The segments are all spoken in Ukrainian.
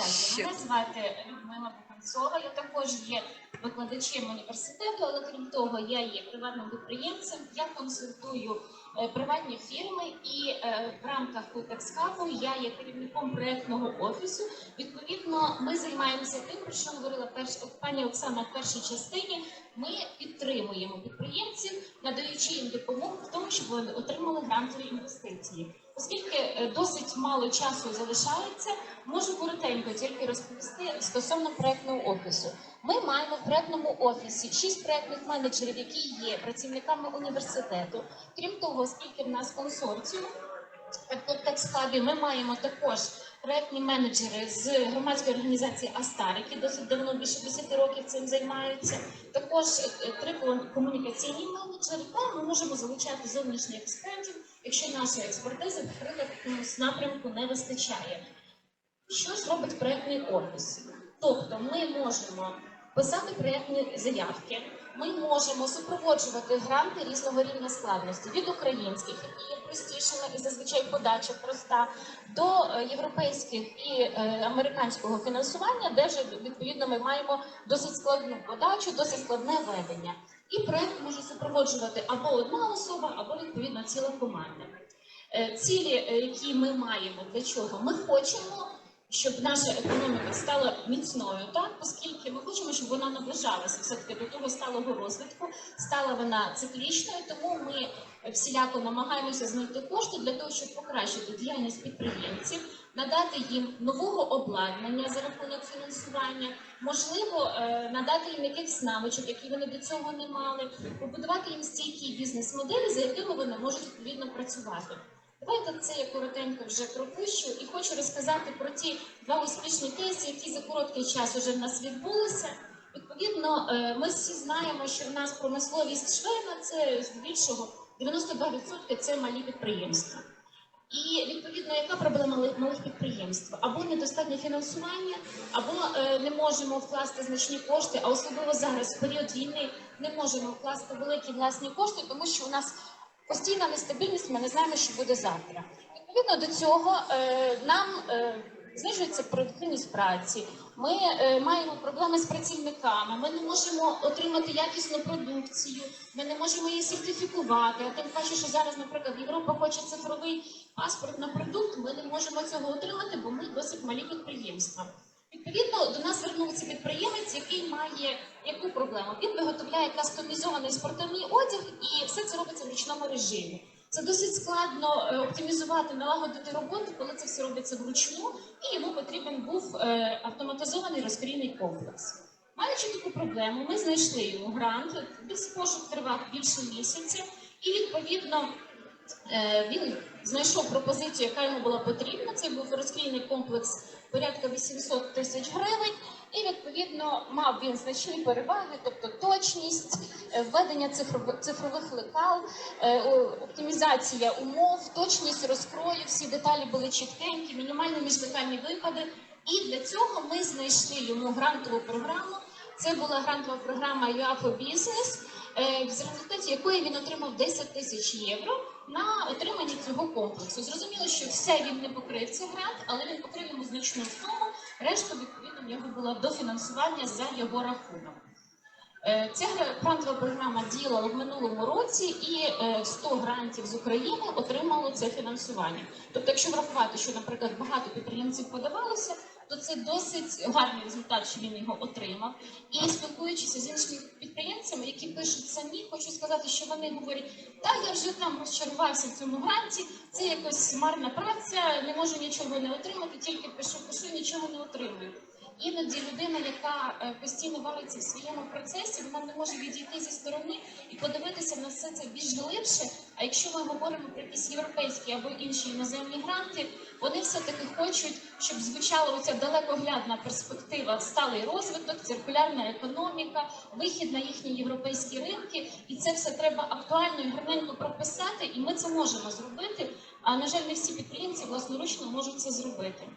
свою. Мене звати Людмила Буханцова. Я також є викладачем університету, але крім того, я є приватним підприємцем. Я консультую е, приватні фірми, і е, в рамках Кутекскапу я є керівником проєктного офісу. Відповідно, ми займаємося тим, про що говорила перш пані Оксана в першій частині. Ми підтримуємо підприємців, надаючи їм допомогу в тому, щоб вони отримали грантові інвестиції. Оскільки е, досить мало часу залишається, можу коротенько тільки розповісти стосовно проектного офісу. Ми маємо в проектному офісі шість проектних менеджерів, які є працівниками університету. Крім того, оскільки в нас консорціум в Контекст-хабі, ми маємо також проектні менеджери з громадської організації Астар, які досить давно більше 10 років цим займаються. Також е, три комунікаційні менеджери. Та ми можемо залучати зовнішніх експертів, якщо нашої експертизи в напрямку не вистачає. Що ж робить проєктний офіс? Тобто ми можемо писати проєктні заявки, ми можемо супроводжувати гранти різного рівня складності від українських, які є простішими і зазвичай подача проста, до е, європейських і е, американського фінансування, де вже відповідно ми маємо досить складну подачу, досить складне ведення. І проєкт може супроводжувати або одна особа, або відповідно ціла команда. Е, Цілі, е, які ми маємо для чого? Ми хочемо, щоб наша економіка стала міцною, так оскільки щоб вона наближалася все таки до того сталого розвитку, стала вона циклічною. Тому ми всіляко намагаємося знайти кошти для того, щоб покращити діяльність підприємців, надати їм нового обладнання за рахунок фінансування, можливо, е, надати їм якихось навичок, які вони до цього не мали, побудувати їм стійкі бізнес-моделі, за якими вони можуть відповідно працювати. Давайте це я коротенько вже пропущу і хочу розказати про ті два успішні кейси, які за короткий час вже в нас відбулися. Відповідно, е, ми всі знаємо, що в нас промисловість швейна це здебільшого 92% це малі підприємства. І відповідно, яка проблема малих підприємств? Або недостатнє фінансування, або е, не можемо вкласти значні кошти, а особливо зараз, в період війни, не можемо вкласти великі власні кошти, тому що у нас постійна нестабільність, ми не знаємо, що буде завтра. Відповідно до цього е, нам знижується продуктивність праці. Ми е, маємо проблеми з працівниками. Ми не можемо отримати якісну продукцію. Ми не можемо її сертифікувати. А тим паче, що зараз, наприклад, Європа хоче цифровий паспорт на продукт. Ми не можемо цього отримати, бо ми досить малі підприємства. Відповідно, до нас звернувся підприємець, який має яку проблему? Він виготовляє кастомізований спортивний одяг, і все це робиться в ручному режимі. Це досить складно е, оптимізувати, налагодити роботу, коли це все робиться вручну, і йому потрібен був е, автоматизований розкрійний комплекс. Маючи таку проблему, ми знайшли йому грант. Десь пошук тривав більше місяця, і відповідно Е, Він знайшов пропозицію, яка йому була потрібна. Це був розклійний комплекс порядка 800 тисяч гривень, і відповідно мав він значні переваги, тобто точність, е, введення цифров- цифрових лекал, е, оптимізація умов, точність розкрою, всі деталі були чіткенькі, мінімальні міжлетальні випади. І для цього ми знайшли йому грантову програму. Це була грантова програма UAFO Business, в результаті якої він отримав 10 тисяч євро на отримання цього комплексу. Зрозуміло, що все він не покрив цей грант, але він покрив йому значну суму. Решту, відповідно, в нього було дофінансування за його рахунок. Е, Ця гра- грантова програма діяла в минулому році, і е, 100 грантів з України отримало це фінансування. Тобто, якщо врахувати, що, наприклад, багато підприємців подавалося, то це досить гарний результат, що він його отримав. І спілкуючися з іншими підприємцями, які пишуть самі, хочу сказати, що вони говорять, та я вже там розчарувався в цьому гранті, це якось марна праця, не можу нічого не отримати, тільки пишу, пишу, нічого не отримую. Іноді людина, яка е, постійно вариться в своєму процесі, вона не може відійти зі сторони і подивитися на все це більш глибше. А якщо ми говоримо про якісь європейські або інші іноземні гранти, вони все-таки хочуть, щоб звучала оця далекоглядна перспектива, сталий розвиток, циркулярна економіка, вихід на їхні європейські ринки, і це все треба актуально і гарненько прописати, і ми це можемо зробити. А на жаль, не всі підприємці власноручно можуть це зробити.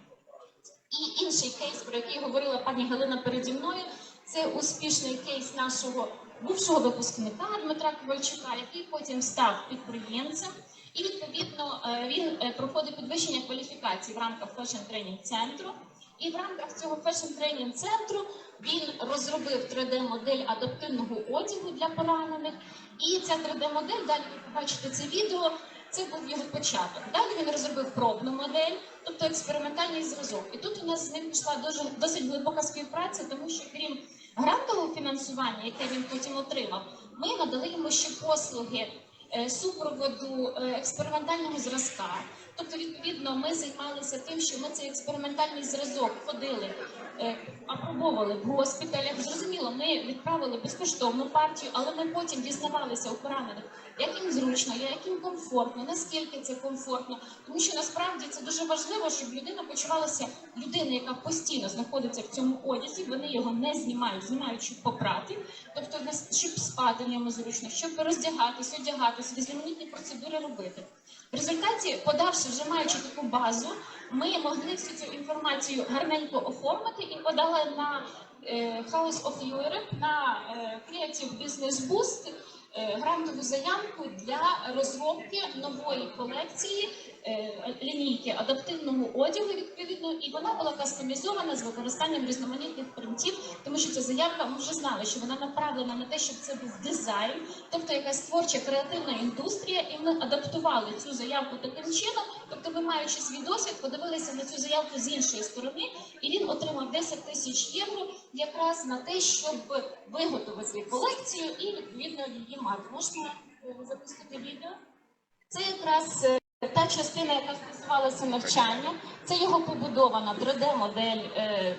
І інший кейс, про який говорила пані Галина переді мною, це успішний кейс нашого бувшого випускника Дмитра Ковальчука, який потім став підприємцем. І відповідно е, він е, проходить підвищення кваліфікації в рамках фешн тренінг центру. І в рамках цього фешн тренінг центру він розробив 3D-модель адаптивного одягу для поранених. І ця 3D-модель, далі ви побачите це відео. Це був його початок. Далі він розробив пробну модель, тобто експериментальний зразок. І тут у нас з ним пішла дуже досить глибока співпраця, тому що крім грантового фінансування, яке він потім отримав, ми надали йому ще послуги е, супроводу е, експериментального зразка. Тобто, відповідно, ми займалися тим, що ми цей експериментальний зразок ходили, е, апробовували в госпіталях. Зрозуміло, ми відправили безкоштовну партію, але ми потім дізнавалися у поранених, як їм зручно, як їм комфортно, наскільки це комфортно. Тому що насправді це дуже важливо, щоб людина почувалася людина, яка постійно знаходиться в цьому одязі. Вони його не знімають, знімають, щоб попрати, тобто щоб спати в ньому зручно, щоб роздягатись, одягатись, різноманітні процедури робити. В результаті, подавши вже маючи таку базу, ми могли всю цю інформацію гарненько оформити і подали на е, House of Europe, на е, Creative Business Boost е, грантову заявку для розробки нової колекції лінійки адаптивного одягу відповідно, і вона була кастомізована з використанням різноманітних принтів, тому що ця заявка ми вже знали, що вона направлена на те, щоб це був дизайн, тобто якась творча креативна індустрія, і ми адаптували цю заявку таким чином. Тобто, ви маючи свій досвід, подивилися на цю заявку з іншої сторони, і він отримав 10 тисяч євро якраз на те, щоб виготовити колекцію і відповідно її мати. Можна е, запустити відео? Це якраз е, та частина, яка стосувалася навчання. Це його побудована 3D-модель. е,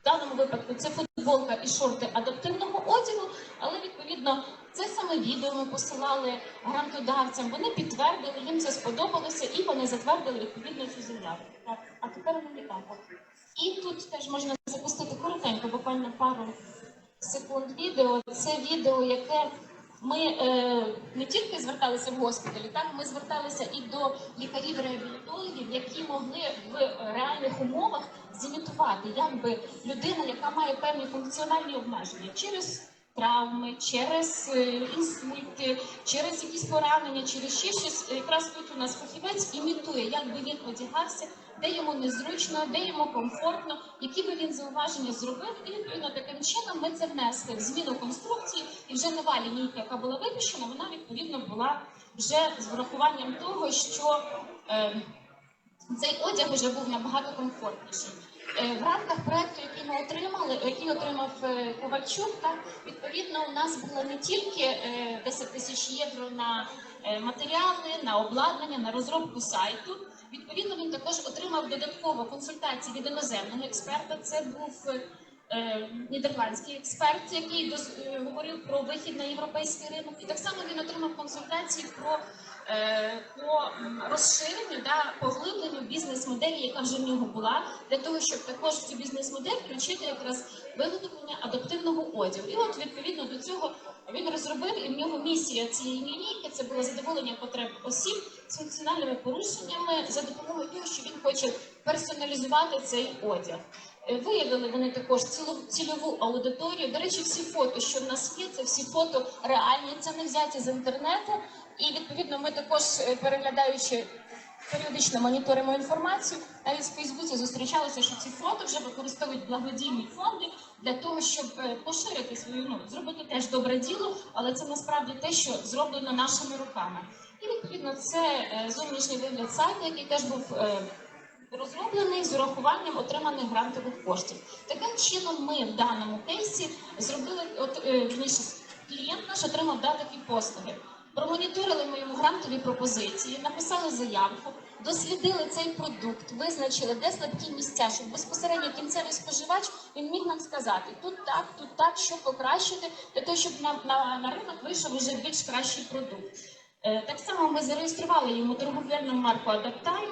В даному випадку це футболка і шорти адаптивного одягу, але відповідно це саме відео ми посилали грантодавцям. Вони підтвердили, їм це сподобалося, і вони затвердили відповідно цю заяву. Так, а тепер так. І тут теж можна запустити коротенько, буквально пару секунд відео. Це відео, яке ми е, не тільки зверталися в госпіталі, так ми зверталися і до лікарів-реабілітологів, які могли в реальних умовах зімітувати, як би людина, яка має певні функціональні обмеження. Через травми, через е, інсульти, через якісь поранення, через ще щось. Якраз тут у нас фахівець імітує, як би він одягався, де йому незручно, де йому комфортно, які би він зауваження зробив, і відповідно таким чином ми це внесли в зміну конструкції, і вже нова лінійка, яка була випущена, вона відповідно була вже з врахуванням того, що е, цей одяг вже був набагато комфортніший. Е, В рамках проекту, який ми отримали, який отримав е, Ковальчук, так відповідно у нас було не тільки е, 10 тисяч євро на е, матеріали, на обладнання, на розробку сайту. Відповідно, він також отримав додатково консультації від іноземного експерта. Це був е, нідерландський експерт, який е, говорив про вихід на європейський ринок. І так само він отримав консультації про е, по м, розширенню да, поглибленню бізнес-моделі, яка вже в нього була, для того, щоб також цю бізнес-модель включити якраз виготовлення адаптивного одягу. І от відповідно до цього він розробив, і в нього місія цієї лінійки це було задоволення потреб осіб з функціональними порушеннями за допомогою того, що він хоче персоналізувати цей одяг. Е, Виявили вони також цілу цільову аудиторію. До речі, всі фото, що в нас є, це всі фото реальні, це не взяті з інтернету. І відповідно ми також е, переглядаючи періодично моніторимо інформацію. Навіть в Фейсбуці зустрічалося, що ці фото вже використовують благодійні фонди для того, щоб е, поширити свою ну зробити теж добре діло, але це насправді те, що зроблено нашими руками. І відповідно це е, зовнішній вигляд сайту, який теж був. Розроблений з урахуванням отриманих грантових коштів. Таким чином, ми в даному кейсі зробили от е, клієнт наш отримав да, такі послуги. Промоніторили моєму грантові пропозиції, написали заявку, дослідили цей продукт, визначили, де слабкі місця, щоб безпосередньо кінцевий споживач він міг нам сказати тут так, тут так, що покращити, для того, щоб на, на, на ринок вийшов вже більш кращий продукт. Е, Так само ми зареєстрували йому торговельну марку Адаптайм.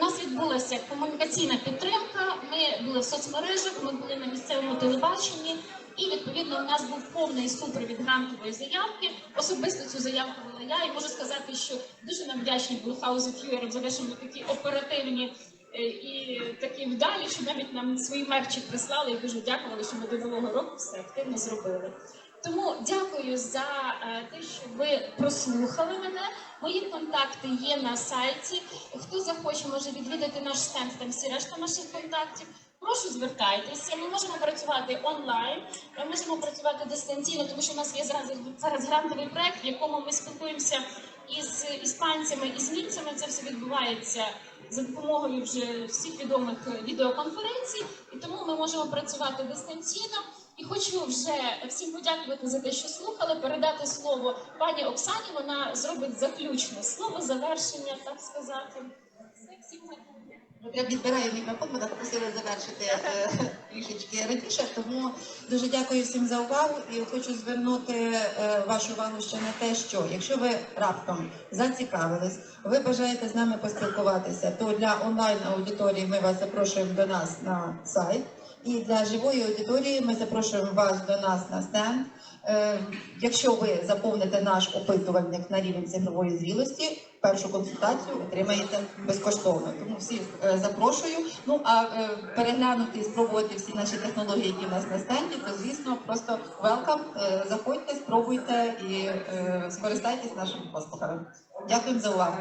Нас відбулася комунікаційна підтримка. Ми були в соцмережах, ми були на місцевому телебаченні, і відповідно у нас був повний супровід грантової заявки. Особисто цю заявку вела я, і можу сказати, що дуже нам вдячні були of Europe за те, що ми такі оперативні е, і такі вдалі, що навіть нам свої мерчі прислали і дуже дякували, що ми до нового року все активно зробили. Тому дякую за е, те, що ви прослухали мене. Мої контакти є на сайті. Хто захоче, може відвідати наш стенд, там всі решта наших контактів. Прошу звертайтеся. Ми можемо працювати онлайн, ми можемо працювати дистанційно, тому що у нас є зараз, зараз грантовий проект, в якому ми спілкуємося із іспанцями і з німцями. Це все відбувається за допомогою вже всіх відомих відеоконференцій, і тому ми можемо працювати дистанційно. І хочу вже всім подякувати за те, що слухали. Передати слово пані Оксані. Вона зробить заключне слово, завершення, так сказати. Я відбираю мікрофон, мене попросили завершити е, трішечки раніше. Тому дуже дякую всім за увагу і хочу звернути е, вашу увагу ще на те, що якщо ви раптом зацікавились, ви бажаєте з нами поспілкуватися, то для онлайн аудиторії ми вас запрошуємо до нас на сайт. І для живої аудиторії ми запрошуємо вас до нас на стенд. Е, Якщо ви заповните наш опитувальник на рівень цифрової зрілості, першу консультацію отримаєте безкоштовно. Тому всіх е, запрошую. Ну а е, переглянути і спробувати всі наші технології, які в нас на стенді, то звісно просто. Е, Заходьте, спробуйте і скористайтесь нашими послугами. Дякую за увагу.